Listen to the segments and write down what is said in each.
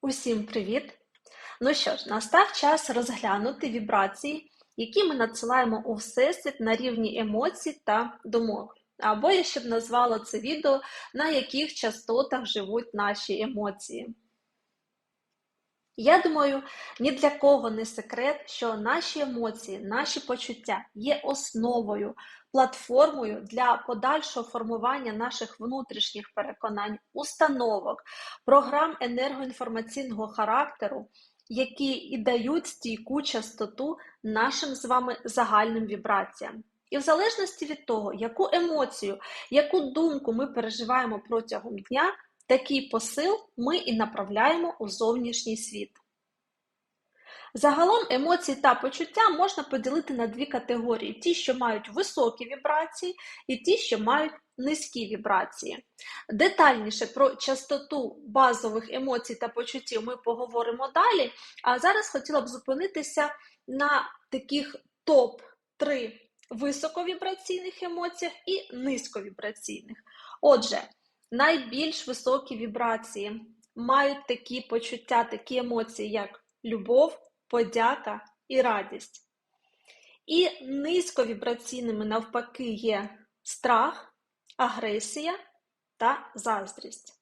Усім привіт! Ну що ж, настав час розглянути вібрації, які ми надсилаємо у Всесвіт на рівні емоцій та думок. Або я ще б назвала це відео, на яких частотах живуть наші емоції. Я думаю, ні для кого не секрет, що наші емоції, наші почуття є основою, платформою для подальшого формування наших внутрішніх переконань, установок, програм енергоінформаційного характеру, які і дають стійку частоту нашим з вами загальним вібраціям. І в залежності від того, яку емоцію, яку думку ми переживаємо протягом дня, такий посил ми і направляємо у зовнішній світ. Загалом емоції та почуття можна поділити на дві категорії: ті, що мають високі вібрації, і ті, що мають низькі вібрації. Детальніше про частоту базових емоцій та почуттів ми поговоримо далі. А зараз хотіла б зупинитися на таких топ-3 високовібраційних емоціях і низьковібраційних. Отже, найбільш високі вібрації мають такі почуття, такі емоції, як любов, подяка і радість. І низьковібраційними, навпаки, є страх, агресія та заздрість.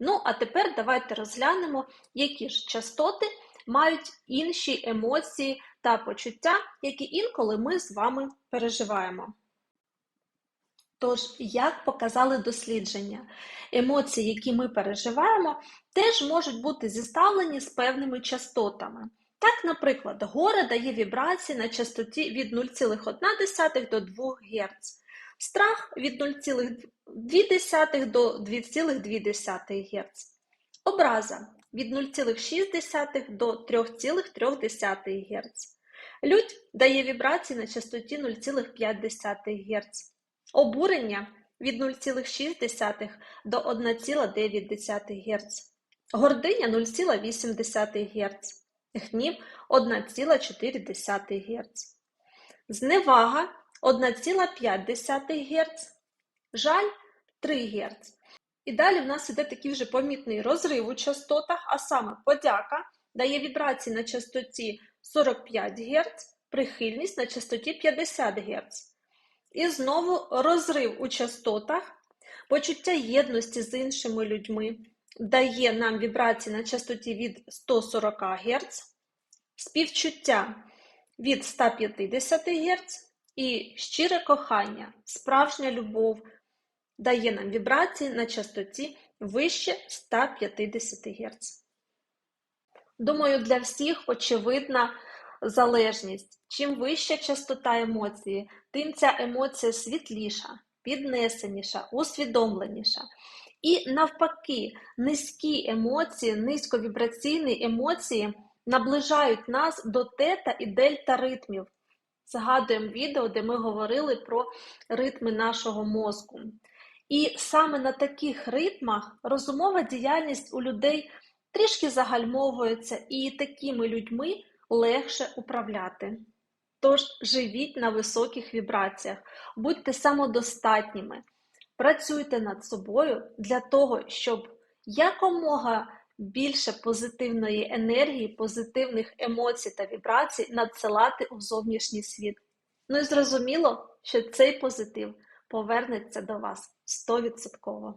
Ну, а тепер давайте розглянемо, які ж частоти мають інші емоції та почуття, які інколи ми з вами переживаємо. Тож, як показали дослідження, емоції, які ми переживаємо, теж можуть бути зіставлені з певними частотами. Так, наприклад, горе дає вібрації на частоті від 0,1 до 2 Гц, страх від 0,2 до 2,2 Гц, образа від 0,6 до 3,3 Гц. Лють дає вібрації на частоті 0,5 Гц. Обурення від 0,6 до 1,9 Гц. Гординя 0,8 Гц. Гнів 1,4 Гц. Зневага 1,5 Гц. Жаль 3 Гц. І далі в нас іде такий вже помітний розрив у частотах, а саме подяка дає вібрації на частоті 45 Гц, прихильність на частоті 50 Гц. І знову розрив у частотах, почуття єдності з іншими людьми дає нам вібрації на частоті від 140 Гц, співчуття від 150 Гц і щире кохання, справжня любов дає нам вібрації на частоті вище 150 Гц. Думаю, для всіх очевидна залежність. Чим вища частота емоції, тим ця емоція світліша, піднесеніша, усвідомленіша. І навпаки, низькі емоції, низьковібраційні емоції наближають нас до тета і дельта ритмів. Згадуємо відео, де ми говорили про ритми нашого мозку. І саме на таких ритмах розумова діяльність у людей трішки загальмовується, і такими людьми легше управляти. Тож живіть на високих вібраціях, будьте самодостатніми, працюйте над собою для того, щоб якомога більше позитивної енергії, позитивних емоцій та вібрацій надсилати у зовнішній світ. Ну і зрозуміло, що цей позитив повернеться до вас 100%.